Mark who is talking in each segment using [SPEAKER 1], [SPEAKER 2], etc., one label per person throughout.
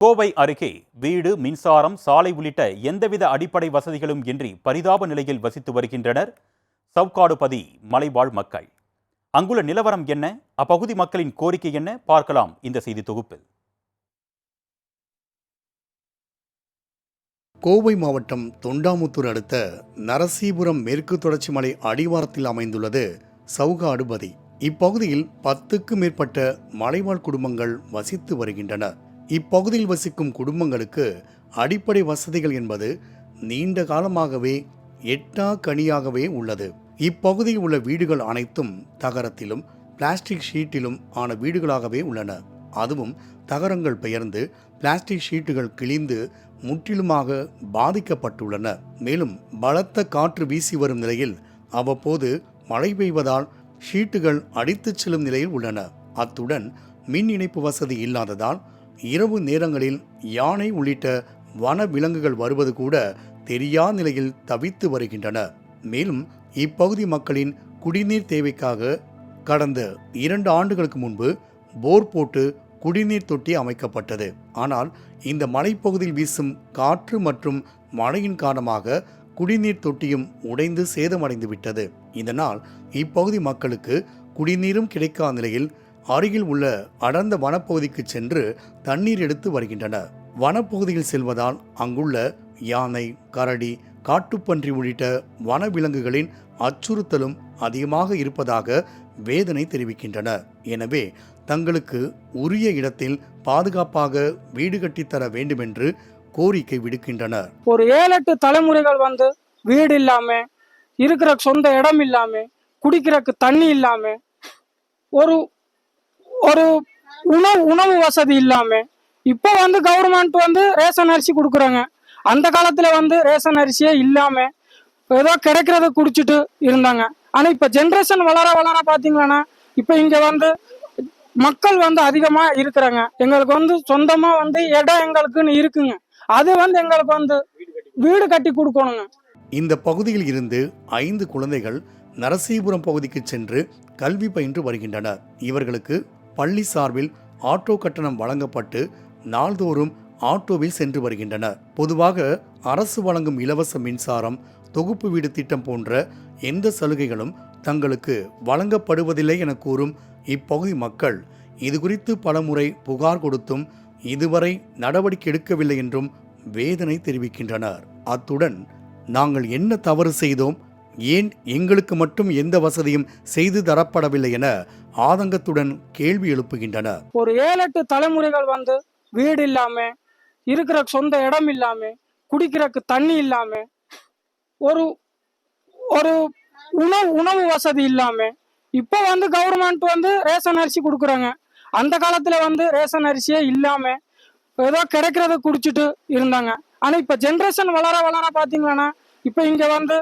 [SPEAKER 1] கோவை அருகே வீடு மின்சாரம் சாலை உள்ளிட்ட எந்தவித அடிப்படை வசதிகளும் இன்றி பரிதாப நிலையில் வசித்து வருகின்றனர். சவுக்காடுபதி மலைவாழ் மக்கள். அங்குள்ள நிலவரம் என்ன? அப்பகுதி மக்களின் கோரிக்கை என்ன? பார்க்கலாம் இந்த செய்தி தொகுப்பில்.
[SPEAKER 2] கோவை மாவட்டம் தொண்டாமுத்தூர் அடுத்த நரசீபுரம் மேற்கு தொடர்ச்சி மலை அடிவாரத்தில் அமைந்துள்ளது சவுகாடுபதி இப்பகுதியில் பத்துக்கும் மேற்பட்ட மலைவாழ் குடும்பங்கள் வசித்து வருகின்றன. இப்பகுதியில் வசிக்கும் குடும்பங்களுக்கு அடிப்படை வசதிகள் என்பது நீண்ட காலமாகவே எட்டா கனியாகவே உள்ளது. இப்பகுதியில் உள்ள வீடுகள் அனைத்தும் தகரத்திலும் பிளாஸ்டிக் ஷீட்டிலும் ஆன வீடுகளாகவே உள்ளன. அதுவும் தகரங்கள் பெயர்ந்து பிளாஸ்டிக் ஷீட்டுகள் கிழிந்து முற்றிலுமாக பாதிக்கப்பட்டுள்ளன. மேலும் பலத்த காற்று வீசி வரும் நிலையில் அவ்வப்போது மழை பெய்வதால் ஷீட்டுகள் அடித்துச் செல்லும் நிலையில் உள்ளன. அத்துடன் மின் இணைப்பு வசதி இல்லாததால் இரவு நேரங்களில் யானை உள்ளிட்ட வன விலங்குகள் வருவது கூட தெரியா நிலையில் தவித்து வருகின்றன. மேலும் இப்பகுதி மக்களின் குடிநீர் தேவைக்காக கடந்த இரண்டு ஆண்டுகளுக்கு முன்பு போர் போட்டு குடிநீர் தொட்டி அமைக்கப்பட்டது. ஆனால் இந்த மலைப்பகுதியில் வீசும் காற்று மற்றும் மழையின் காரணமாக குடிநீர் தொட்டியும் உடைந்து சேதமடைந்து விட்டது இதனால் இப்பகுதி மக்களுக்கு குடிநீரும் கிடைக்காத நிலையில் அருகில் உள்ள அடர்ந்த வனப்பகுதிக்கு சென்று தண்ணீர் எடுத்து வருகின்றன வனப்பகுதியில் செல்வதால் அங்குள்ள யானை கரடி காட்டுப்பன்றி உள்ளிட்ட வனவிலங்குகளின் அச்சுறுத்தலும் அதிகமாக இருப்பதாக வேதனை தெரிவிக்கின்றனர். எனவே தங்களுக்கு உரிய இடத்தில் பாதுகாப்பாக வீடு கட்டித்தர வேண்டுமென்று கோரிக்கை விடுக்கின்றனர்.
[SPEAKER 3] ஒரு ஏழு எட்டு தலைமுறைகள் வந்து வீடு இல்லாம இருக்கிற சொந்த இடம் இல்லாம குடிக்கிறக்கு தண்ணி இல்லாம ஒரு ஒரு உணவு உணவு வசதி இல்லாம இப்போ வந்து கவர்மெண்ட் வந்து ரேஷன் அரிசி கொடுக்குறாங்க. அந்த காலத்துல வந்து ரேஷன் அரிசியே இல்லாம ஏதோ கிடைக்கிறத குடிச்சிட்டு இருந்தாங்க. ஆனா இப்ப ஜென்ரேஷன் வளர வளர பாத்தீங்கன்னா இப்ப இங்க வந்து மக்கள் வந்து அதிகமா இருக்கிறாங்க. எங்களுக்கு வந்து சொந்தமா வந்து இடம் எங்களுக்குன்னு இருக்குங்க. அது வந்து எங்களுக்கு வந்து வீடு கட்டி கொடுக்கணுங்க.
[SPEAKER 2] இந்த பகுதியில் இருந்து ஐந்து குழந்தைகள் நரசீபுரம் பகுதிக்கு சென்று கல்வி பயின்று வருகின்றனர். இவர்களுக்கு பள்ளி சார்பில் ஆட்டோ கட்டணம் வழங்கப்பட்டு நாள்தோறும் ஆட்டோவில் சென்று வருகின்றனர் பொதுவாக அரசு வழங்கும் இலவச மின்சாரம் தொகுப்பு வீடு திட்டம் போன்ற எந்த சலுகைகளும் தங்களுக்கு வழங்கப்படுவதில்லை என கூறும் இப்பகுதி மக்கள் இது குறித்து பலமுறை புகார் கொடுத்தும் இதுவரை நடவடிக்கை எடுக்கவில்லை என்றும் வேதனை தெரிவிக்கின்றனர். அத்துடன் நாங்கள் என்ன தவறு செய்தோம்? ஏன் எங்களுக்கு மட்டும் எந்த வசதியும் செய்து தரப்படவில்லை என ஆதங்கத்துடன் கேள்வி எழுப்புகின்றனர்
[SPEAKER 3] ஒரு ஏழு எட்டு தலைமுறைகள் வந்து வீடு இல்லாம இருக்கிற சொந்த இடம் இல்லாம குடிக்கிறக்கு தண்ணி இல்லாம ஒரு ஒரு உணவு உணவு வசதி இல்லாம இப்போ வந்து கவர்மெண்ட் வந்து ரேஷன் அரிசி கொடுக்குறாங்க. அந்த காலத்துல வந்து ரேஷன் அரிசியே இல்லாம ஏதோ கிடைக்கிறத குடிச்சிட்டு இருந்தாங்க. ஆனா இப்ப ஜென்ரேஷன் வளர வளர பாத்தீங்கன்னா இப்ப இங்க வந்து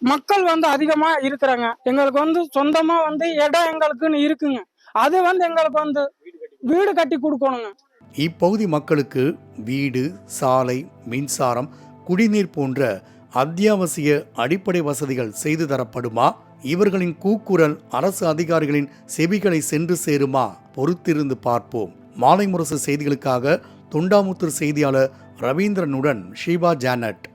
[SPEAKER 3] மக்கள் வந்து அதிகமா இருக்கிறாங்க. எங்களுக்கு வந்து சொந்தமா வந்து இடம் எங்களுக்குன்னு இருக்குங்க. அது வந்து எங்களுக்கு வந்து வீடு கட்டி கொடுக்கணுங்க.
[SPEAKER 2] இப்பகுதி மக்களுக்கு வீடு சாலை மின்சாரம் குடிநீர் போன்ற அத்தியாவசிய அடிப்படை வசதிகள் செய்து தரப்படுமா? இவர்களின் கூக்குரல் அரசு அதிகாரிகளின் செவிகளை சென்று சேருமா? பொறுத்திருந்து பார்ப்போம். மாலை முரசு செய்திகளுக்காக தொண்டாமுத்தூர் செய்தியாளர் ரவீந்திரனுடன் ஷீபா ஜானட்.